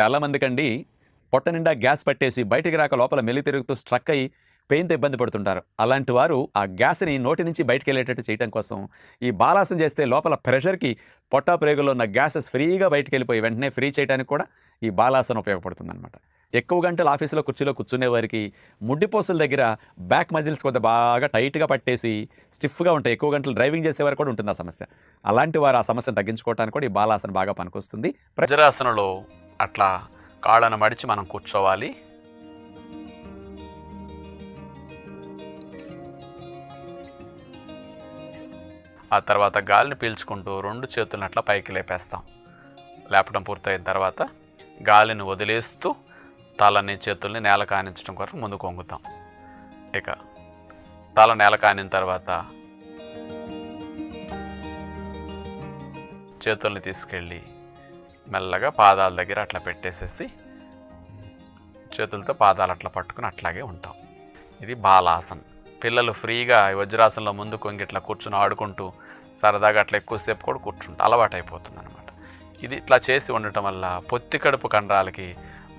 చాలామందికండి పొట్ట నిండా గ్యాస్ పట్టేసి బయటికి రాక లోపల మెల్లి తిరుగుతూ స్ట్రక్ అయ్యి పెయిన్తో ఇబ్బంది పడుతుంటారు. అలాంటి వారు ఆ గ్యాస్ని నోటి నుంచి బయటికి వెళ్ళేటట్టు చేయడం కోసం ఈ బాలాసం చేస్తే లోపల ప్రెషర్కి పొట్ట ప్రేగులో ఉన్న గ్యాసెస్ ఫ్రీగా బయటికి వెళ్ళిపోయి వెంటనే ఫ్రీ చేయడానికి కూడా ఈ బాలాసన ఉపయోగపడుతుందన్నమాట. ఎక్కువ గంటలు ఆఫీసులో కుర్చీలో కూర్చునే వారికి ముడ్డిపోసుల దగ్గర బ్యాక్ మజిల్స్ కొద్దిగా బాగా టైట్గా పట్టేసి స్టిఫ్గా ఉంటాయి. ఎక్కువ గంటలు డ్రైవింగ్ చేసేవారు కూడా ఉంటుంది ఆ సమస్య. అలాంటి వారు ఆ సమస్యను తగ్గించుకోవడానికి కూడా ఈ బాలాసన బాగా పనికొస్తుంది. ప్రజరాసనలో అట్లా కాళ్ళను మడిచి మనం కూర్చోవాలి. ఆ తర్వాత గాలిని పీల్చుకుంటూ రెండు చేతులను అట్లా పైకి లేపేస్తాం. లేపడం పూర్తయిన తర్వాత గాలిని వదిలేస్తూ తలని చేతుల్ని నేల కానించడం కొరకు ముందుకు కొంగుతాం ఇక తల నేల కానిన తర్వాత చేతుల్ని తీసుకెళ్ళి మెల్లగా పాదాల దగ్గర అట్లా పెట్టేసేసి చేతులతో పాదాలు అట్లా పట్టుకుని అట్లాగే ఉంటాం. ఇది బాలాసన్. పిల్లలు ఫ్రీగా వజ్రాసనంలో ముందు కొంగి ఇట్లా కూర్చుని ఆడుకుంటూ సరదాగా అట్లా ఎక్కువసేపు కూడా కూర్చుంటా అలవాటు అయిపోతుంది అనమాట ఇది ఇట్లా చేసి ఉండటం వల్ల పొత్తి కడుపు కండరాలకి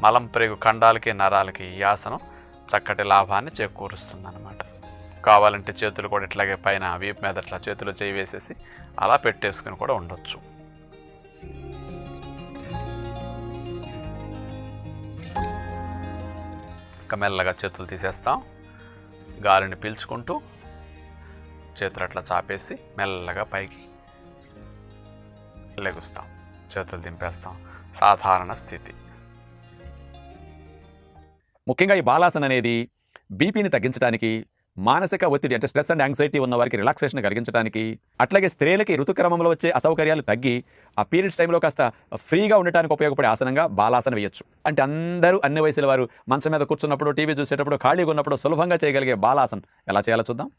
మలం ప్రేగు కండాలకి నరాలకి ఈ ఆసనం చక్కటి లాభాన్ని చేకూరుస్తుంది అనమాట కావాలంటే చేతులు కూడా ఇట్లాగే పైన వీపు మీద అట్లా చేతులు చేయి వేసేసి అలా పెట్టేసుకుని కూడా ఉండొచ్చు. మెల్లగా చేతులు తీసేస్తాం. గాలిని పీల్చుకుంటూ చేతులు అట్లా చాపేసి మెల్లగా పైకి లెగుస్తాం. చేతులు దింపేస్తాం. సాధారణ స్థితి. ముఖ్యంగా ఈ బాలాసన్ అనేది బీపీని తగ్గించడానికి మానసిక ఒత్తిడి అంటే స్ట్రెస్ అండ్ యాంగ్జైటీ ఉన్న వారికి రిలాక్సేషన్ కలిగించడానికి అట్లాగే స్త్రీలకి ఋతుక్రమంలో వచ్చే అసౌకర్యాలు తగ్గి ఆ పీరియడ్స్ టైంలో కాస్త ఫ్రీగా ఉండటానికి ఉపయోగపడే ఆసనంగా బాలాసన వేయొచ్చు. అంటే అందరూ అన్ని వయసుల వారు మంచం మీద కూర్చున్నప్పుడు టీవీ చూసేటప్పుడు ఖాళీగా ఉన్నప్పుడు సులభంగా చేయగలిగే బాలాసన్ ఎలా చేయాలో చూద్దాం.